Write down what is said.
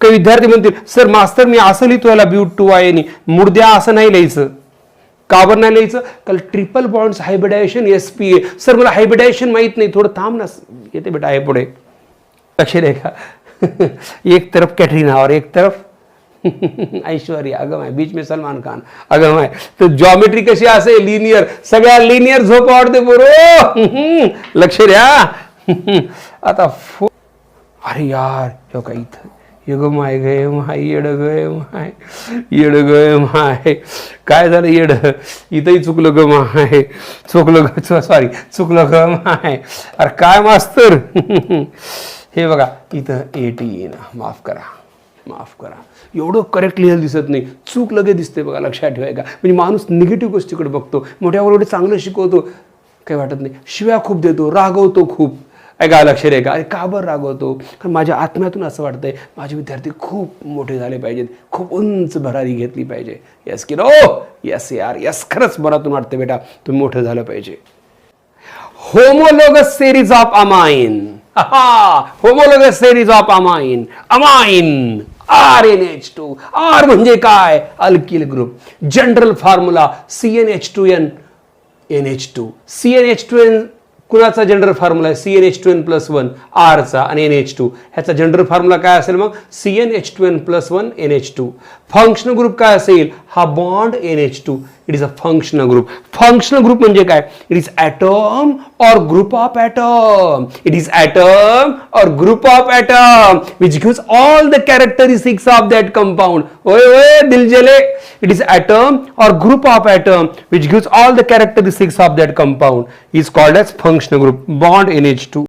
काही विद्यार्थी म्हणतील सर मास्तर मी असं लिहितो याला ब्यूट टू आहे आणि मुर्द्या असं नाही लिहायचं. का बरं नाही लिहायचं? कारण triple bonds hybridisation S P A sir मला हायब्रिडायशन माहीत नाही. थोडं थांब ना. येते बेटा आहे पुढे. लक्ष दे का? एक तरफ कॅटरीना और एक तरफ ऐश्वर्या. अगम आहे बीच में सलमान खान. अगम आहे तर जॉमेट्री कशी असेल? लिनियर सगळ्या लिनियर झोप आवडते बरो लक्ष द्या आता फो अरे यार हो का इथं. येग माय गय माय येड गय माय येड गय माय. काय झालं येड? इथंही चुकलं ग माय. चुकलं ग सॉरी चुकलं ग माय. अरे काय मास्तर? हे बघा इथं एटीन माफ करा माफ करा. एवढं करेक्ट लिहिलं दिसत नाही. चूक लगेच दिसते बघा लक्षात ठेवाय का म्हणजे माणूस निगेटिव्ह गोष्टीकडे बघतो. मोठ्यावर एवढे चांगलं शिकवतो. काही वाटत नाही. शिव्या खूप देतो रागवतो खूप. ऐका लक्ष रे का अरे का बरं रागवतो? कारण माझ्या आत्म्यातून असं वाटतंय माझे विद्यार्थी खूप मोठे झाले पाहिजेत. खूप उंच भरारी घेतली पाहिजे. यस की नो यस यार. यस खरंच मनातून वाटतं बेटा. तुम्ही मोठं झालं पाहिजे. Homologous series of amine homologous series of amine amine R N H two R म्हणजे काय? Alkyl group general formula C N H two N N H two C N H two N कुणाचा general formula आहे? C N H two N plus one आरचा आणि N H two ह्याचा general formula काय असेल मग? C N H two N plus one N H two functional group काय असेल? हा bond N H two it is a functional group functional group म्हणजे काय? It is atom or group of atom it is atom or group of atom which gives all the characteristics of that compound ओय ओय दिलजले it is atom or group of atom which gives all the characteristics of that compound is called as function group bond N H two